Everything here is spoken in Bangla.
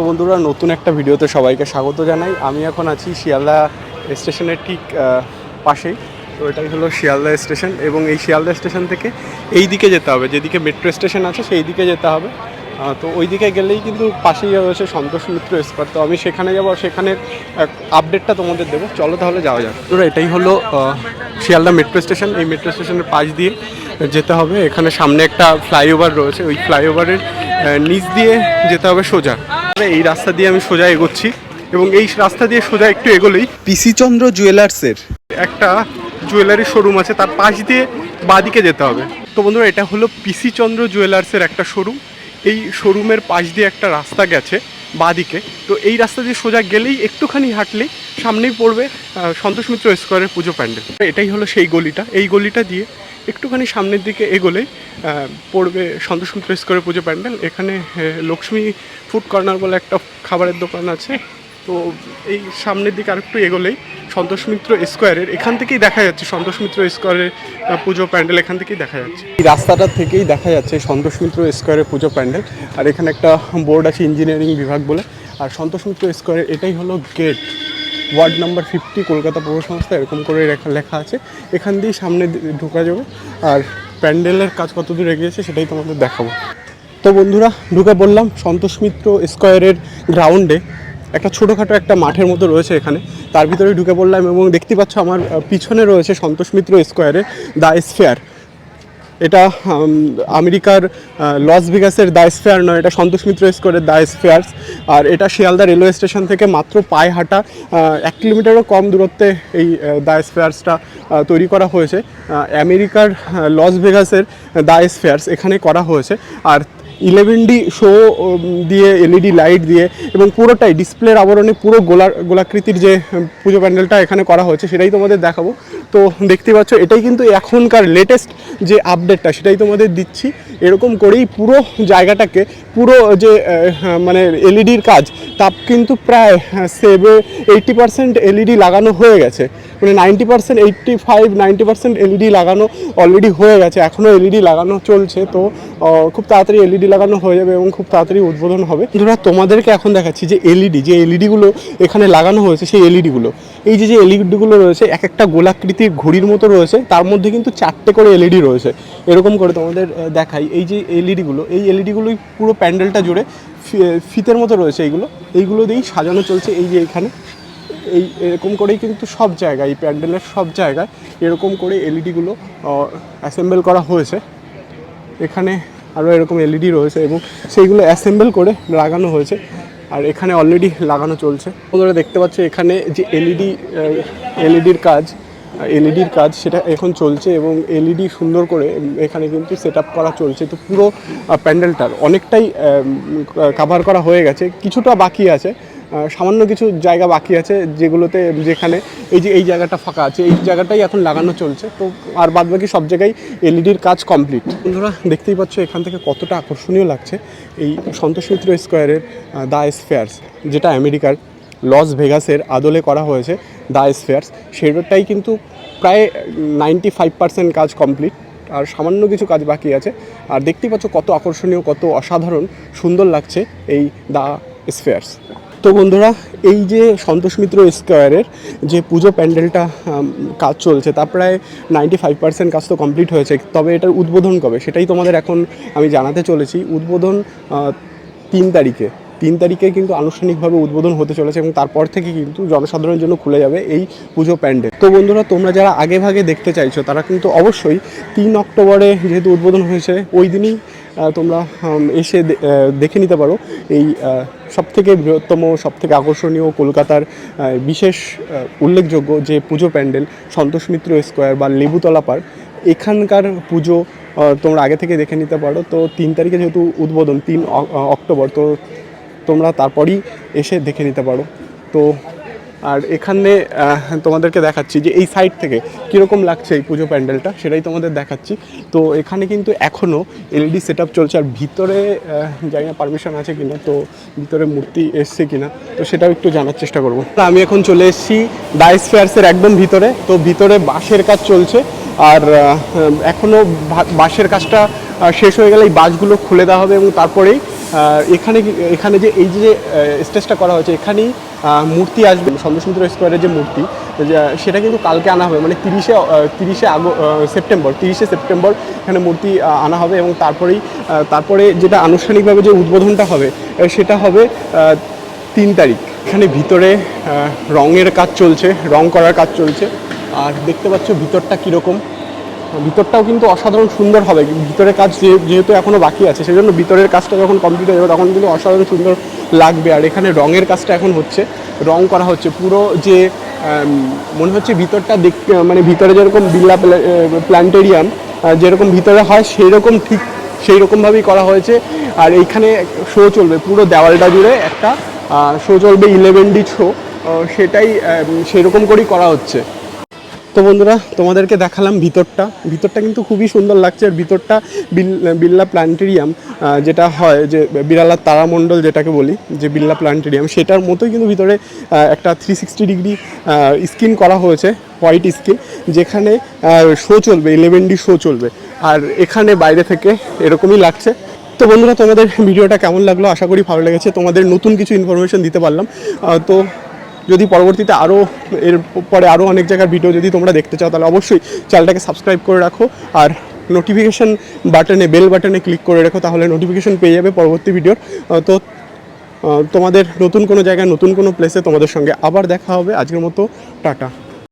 তো বন্ধুরা, নতুন একটা ভিডিওতে সবাইকে স্বাগত জানাই। আমি এখন আছি শিয়ালদা স্টেশনের ঠিক পাশেই। তো এটাই হলো শিয়ালদা স্টেশন এবং এই শিয়ালদা স্টেশন থেকে এই দিকে যেতে হবে। যেদিকে মেট্রো স্টেশন আছে সেই দিকে যেতে হবে। তো ওই দিকে গেলেই কিন্তু পাশেই রয়েছে সন্তোষ মিত্র স্কোয়ার। তো আমি সেখানে যাব, সেখানের আপডেটটা তোমাদের দেবো। চলো তাহলে যাওয়া যাক। তো এটাই হলো শিয়ালদা মেট্রো স্টেশন। এই মেট্রো স্টেশনের পাশ দিয়ে যেতে হবে। এখানে সামনে একটা ফ্লাইওভার রয়েছে। ওই ফ্লাইওভারের নিচ দিয়ে যেতে হবে সোজা। এই রাস্তা দিয়ে আমি সোজা এগোচ্ছি এবং এই রাস্তা দিয়ে সোজা একটু এগোলেই পিসি চন্দ্র জুয়েলার্সের। একটা জুয়েলারি শোরুম আছে তার পাশ দিয়ে বাদিকে যেতে হবে। তো বন্ধুরা এটা হলো পিসি চন্দ্র জুয়েলার্সের একটা শোরুম। এই শোরুমের পাশ দিয়ে একটা রাস্তা গেছে। বাদিকে। তো এই রাস্তা দিয়ে সোজা গেলেই একটুখানি হাঁটলেই সামনেই পড়বে সন্তোষ মিত্র স্কোয়ারের পুজো প্যান্ডেল। এটাই হলো সেই গলিটা। এই গলিটা দিয়ে একটুখানি সামনের দিকে এগোলেই পড়বে সন্তোষ মিত্র স্কোয়ারের পুজো প্যান্ডেল। এখানে লক্ষ্মী ফুড কর্নার বলে একটা খাবারের দোকান আছে। তো এই সামনের দিকে আরেকটু এগোলেই সন্তোষ মিত্র স্কোয়ারের, এখান থেকেই দেখা যাচ্ছে, সন্তোষ মিত্র স্কোয়ারের পুজো প্যান্ডেল এখান থেকেই দেখা যাচ্ছে। এই রাস্তাটা থেকেই দেখা যাচ্ছে সন্তোষ মিত্র স্কোয়ারের পুজো প্যান্ডেল, আর এখানে একটা বোর্ড আছে ইঞ্জিনিয়ারিং বিভাগ বলে, আর সন্তোষ মিত্র স্কোয়ারের এটাই হলো gate. Ward number fifty, Kolkata পৌর সংস্থা এরকম করে লেখা লেখা আছে। এখান দিয়েই সামনে ঢোকা যাবে, আর প্যান্ডেলের কাজ কত দূর এগিয়েছে সেটাই তোমাদের দেখাবো। তো বন্ধুরা, ঢুকে বললাম সন্তোষ মিত্র স্কোয়ারের গ্রাউন্ডে একটা ছোটোখাটো একটা মাঠের মতো রয়েছে এখানে। তার ভিতরে ঢুকে পড়লাম এবং দেখতে পাচ্ছ আমার পিছনে রয়েছে সন্তোষ মিত্র স্কোয়ারে দ্য স্ফেয়ার। এটা আমেরিকার লস ভেগাসের দা স্ফেয়ার নয়, এটা সন্তোষ মিত্র স্কোয়ারের দা স্ফেয়ার্স। আর এটা শিয়ালদা রেলওয়ে স্টেশন থেকে মাত্র পায়ে হাঁটা এক কিলোমিটারও কম দূরত্বে এই দ্য স্ফেয়ার্সটা তৈরি করা হয়েছে। আমেরিকার লস ভেগাসের দ্য স্ফেয়ার্স এখানে করা হয়েছে। আর ইলেভেন ডি শো দিয়ে এলইডি লাইট দিয়ে এবং পুরোটাই ডিসপ্লের আবরণে পুরো গোলা, গোলাকৃতির যে পুজো প্যান্ডেলটা এখানে করা হয়েছে, সেটাই তোমাদের দেখাবো। তো দেখতে পাচ্ছ এটাই কিন্তু এখনকার লেটেস্ট যে আপডেটটা সেটাই তোমাদের দিচ্ছি। এরকম করেই পুরো জায়গাটাকে পুরো যে আহ, মানে এলইডির কাজ তা কিন্তু প্রায় সেভে এইটটি পার্সেন্ট এলইডি লাগানো হয়ে গেছে। মানে ninety percent eighty five ninety percent LED লাগানো অলরেডি হয়ে গেছে। এখনও এলইডি লাগানো চলছে তো খুব তাড়াতাড়ি এলইডি লাগানো হয়ে যাবে এবং খুব তাড়াতাড়ি উদ্বোধন হবে। ধরো তোমাদেরকে এখন দেখাচ্ছি যে এলইডি যে এলইডিগুলো এখানে লাগানো হয়েছে সেই এলইডিগুলো এই যে যে এলইডিগুলো রয়েছে এক একটা গোলাকৃতির ঘড়ির মতো রয়েছে, তার মধ্যে কিন্তু চারটে করে এলইডি রয়েছে। এরকম করে তোমাদের দেখাই। এই যে এলইডিগুলো এই এলইডিগুলোই পুরো প্যান্ডেলটা জুড়ে ফিতের মতো রয়েছে এইগুলো। এইগুলো দিয়েই সাজানো চলছে এই যে এখানে। এই এরকম করেই কিন্তু সব জায়গায়, এই প্যান্ডেলের সব জায়গায় এরকম করে এলইডিগুলো অ্যাসেম্বল করা হয়েছে। এখানে আরও এরকম এলইডি রয়েছে এবং সেইগুলো অ্যাসেম্বল করে লাগানো হয়েছে। আর এখানে অলরেডি লাগানো চলছে। তোমরা দেখতে পাচ্ছ এখানে যে এলইডি এলইডির কাজ এলইডির কাজ সেটা এখন চলছে এবং এলইডি সুন্দর করে এখানে কিন্তু সেট করা চলছে। তো পুরো প্যান্ডেলটার অনেকটাই কাভার করা হয়ে গেছে। কিছুটা বাকি আছে। সামান্য কিছু জায়গা বাকি আছে যেগুলোতে যেখানে এই যে এই জায়গাটা ফাঁকা আছে, এই জায়গাটাই এখন লাগানো চলছে। তো আর বাদ বাকি সব জায়গায় এলইডির কাজ কমপ্লিট বন্ধুরা, দেখতেই পাচ্ছ এখান থেকে কতটা আকর্ষণীয় লাগছে। এই সন্তোষ মিত্র স্কোয়ারের দ্য স্ফেয়ার্স যেটা আমেরিকার লস ভেগাসের আদলে করা হয়েছে দ্য স্ফেয়ার্স সেটাই কিন্তু প্রায় নাইনটি ফাইভ পার্সেন্ট কাজ কমপ্লিট আর সামান্য কিছু কাজ বাকি আছে। আর দেখতেই পাচ্ছ কত আকর্ষণীয়, কত অসাধারণ, সুন্দর লাগছে এই দ্য স্ফেয়ার্স তো বন্ধুরা, এই যে সন্তোষ মিত্র স্কোয়ারের যে পুজো প্যান্ডেলটা কাজ চলছে, তা প্রায় নাইনটি ফাইভ পার্সেন্ট কাজ তো কমপ্লিট হয়েছে। তবে এটার উদ্বোধন কবে? সেটাই তোমাদের এখন আমি জানাতে চলেছি। উদ্বোধন তিন তারিখে। তিন তারিখে কিন্তু আনুষ্ঠানিকভাবে উদ্বোধন হতে চলেছে এবং তারপর থেকে কিন্তু জনসাধারণের জন্য খুলে যাবে এই পুজো প্যান্ডেল। তো বন্ধুরা, তোমরা যারা আগে ভাগে দেখতে চাইছো, তারা কিন্তু অবশ্যই তিন অক্টোবরে যেহেতু উদ্বোধন হয়েছে, ওই দিনই তোমরা এসে দেখে নিতে পারো এই সব থেকে বৃহত্তম সব থেকে আকর্ষণীয় কলকাতার বিশেষ উল্লেখযোগ্য যে পুজো প্যান্ডেল, সন্তোষ মিত্র স্কোয়ার বা লেবুতলা পার্ক, এখানকার পুজো তোমরা আগে থেকে দেখে নিতে পারো। তো তিন তারিখে যেহেতু উদ্বোধন, তিন অক্টোবর, তো তোমরা তারপরই এসে দেখে নিতে পারো। তো, আর এখানে তোমাদেরকে দেখাচ্ছি যে এই সাইড থেকে কীরকম লাগছে এই পুজো প্যান্ডেলটা, সেটাই তোমাদের দেখাচ্ছি। তো, এখানে কিন্তু এখনও এলইডি সেট চলছে, আর ভিতরে জানি না পারমিশন আছে কিনা, তো ভিতরে মূর্তি এসছে কিনা, তো সেটাও একটু জানার চেষ্টা করব। আমি এখন চলে এসেছি ডাইস ফেয়ার্সের একদম ভিতরে, তো ভিতরে বাঁশের কাজ চলছে, আর এখনও বাঁশের কাজটা শেষ হয়ে গেলে এই বাসগুলো খুলে দেওয়া হবে এবং তারপরেই এখানে এখানে যে এই যে স্টেজটা করা হয়েছে, এখানেই মূর্তি আসবে। সন্তোষ স্কোয়ারের যে মূর্তি সেটা কিন্তু কালকে আনা হবে। মানে তিরিশে তিরিশে আগ সেপ্টেম্বর, তিরিশে সেপ্টেম্বর এখানে মূর্তি আনা হবে এবং তারপরেই তারপরে যেটা আনুষ্ঠানিকভাবে যে উদ্বোধনটা হবে সেটা হবে তিন তারিখ। এখানে ভিতরে রঙের কাজ চলছে, রং করার কাজ চলছে। আর দেখতে পাচ্ছ ভিতরটা কীরকম। ভিতরটাও কিন্তু অসাধারণ সুন্দর হবে। ভিতরের কাজ যেহেতু এখনও বাকি আছে সেই জন্য ভিতরের কাজটা যখন কমপ্লিট হয়ে যাবে, তখন কিন্তু অসাধারণ সুন্দর লাগবে। আর এখানে রঙের কাজটা এখন হচ্ছে, রং করা হচ্ছে। পুরো যে মনে হচ্ছে ভিতরটা দেখ মানে ভিতরে যেরকম বিল্লা প্ল্যান্টেরিয়াম যেরকম ভিতরে হয় সেই রকম ঠিক সেই রকমভাবেই করা হয়েছে। আর এইখানে শো চলবে, পুরো দেওয়ালটা জুড়ে একটা শো চলবে ইলেভেন ডি শো সেটাই সেই রকম করেই করা হচ্ছে। তো বন্ধুরা, তোমাদেরকে দেখালাম ভিতরটা। ভিতরটা কিন্তু খুবই সুন্দর লাগছে। আর ভিতরটা বিল- বিল্লা প্ল্যান্টেরিয়াম যেটা হয় যে বিড়ালার তারামণ্ডল যেটাকে বলি, যে বিল্লা প্ল্যান্টেরিয়াম, সেটার মতোই কিন্তু ভিতরে একটা থ্রি সিক্সটি ডিগ্রি স্কিন করা হয়েছে হোয়াইট স্কিন যেখানে শো চলবে ইলেভেন ডি শো চলবে। আর এখানে বাইরে থেকে এরকমই লাগছে। তো বন্ধুরা, তোমাদের ভিডিওটা কেমন লাগল? আশা করি ভালো লেগেছে। তোমাদের নতুন কিছু ইনফরমেশন দিতে পারলাম। তো যদি পরবর্তীতে আরও এর পরে আরও অনেক জায়গার ভিডিও যদি তোমরা দেখতে চাও, তাহলে অবশ্যই চ্যানেলটাকে সাবস্ক্রাইব করে রাখো আর নোটিফিকেশান বাটনে বেল বাটনে ক্লিক করে রাখো, তাহলে নোটিফিকেশান পেয়ে যাবে পরবর্তী ভিডিওর তো তোমাদের নতুন কোনো জায়গায়, নতুন কোনো প্লেসে তোমাদের সঙ্গে আবার দেখা হবে। আজকের মতো, টাটা।